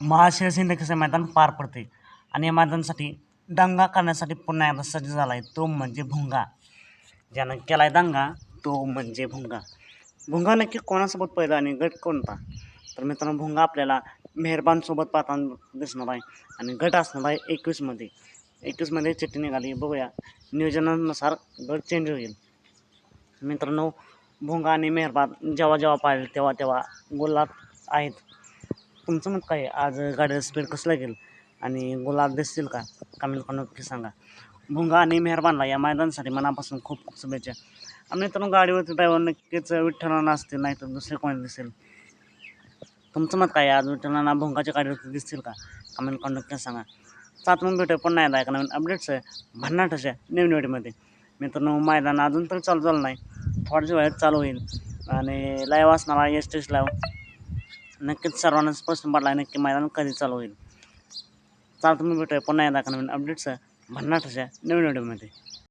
महाशिवसेना कसं मैदान पार पडते आणि या मैदानासाठी दंगा करण्यासाठी पुन्हा एकदा सज्ज झाला आहे तो म्हणजे भुंगा. ज्यानं केला आहे दंगा तो म्हणजे भुंगा. भुंगा नक्की कोणासोबत पहिला आणि गट कोणता? तर मित्रांनो भुंगा आपल्याला मेहरबानसोबत पाहताना दिसणार आहे आणि गट असणार आहे एकवीसमध्ये एकवीसमध्ये चिठ्ठी निघाली बघूया. नियोजनानुसार गट चेंज होईल. मित्रांनो भुंगा आणि मेहरबान जेव्हा जेव्हा पाहिजे तेव्हा तेव्हा गोलात आहेत. तुमचं मत काय आज गाडीचं स्पीड कसं लागेल आणि गुलाब दिसतील का? कमेंट करून नक्की सांगा. भुंगा आणि मेहरबानला या मैदानासाठी मनापासून खूप खूप शुभेच्छा. आणि मित्रांनो गाडीवरती ड्रायव्हर नक्कीच विठ्ठलांना असतील नाही तर दुसरे कोणी दिसेल. तुमचं मत काय आज विठ्ठलांना भुंगाच्या गाडीवरती दिसतील का? कमेंट करून नक्की सांगा. सात मग भेटूया पुन्हा एकदा एका नवीन अपडेट्स आहे भन्नाटच्या नवीनवडीमध्ये मित्रांनो मैदान अजून तर चालू झालं नाही. थोड्याच वेळात चालू होईल. आणि लाईव्ह असणार आहे एस टीस लाईव्ह नक्कीच सर्वांनाच प्रश्न पडला आहे. नक्की मैदान कधी चालू होईल? चालतं मग भेटूया पुन्हा एकदा. नवीन अपडेट्स भन्नाटाच्या नवीन व्हिडिओमध्ये.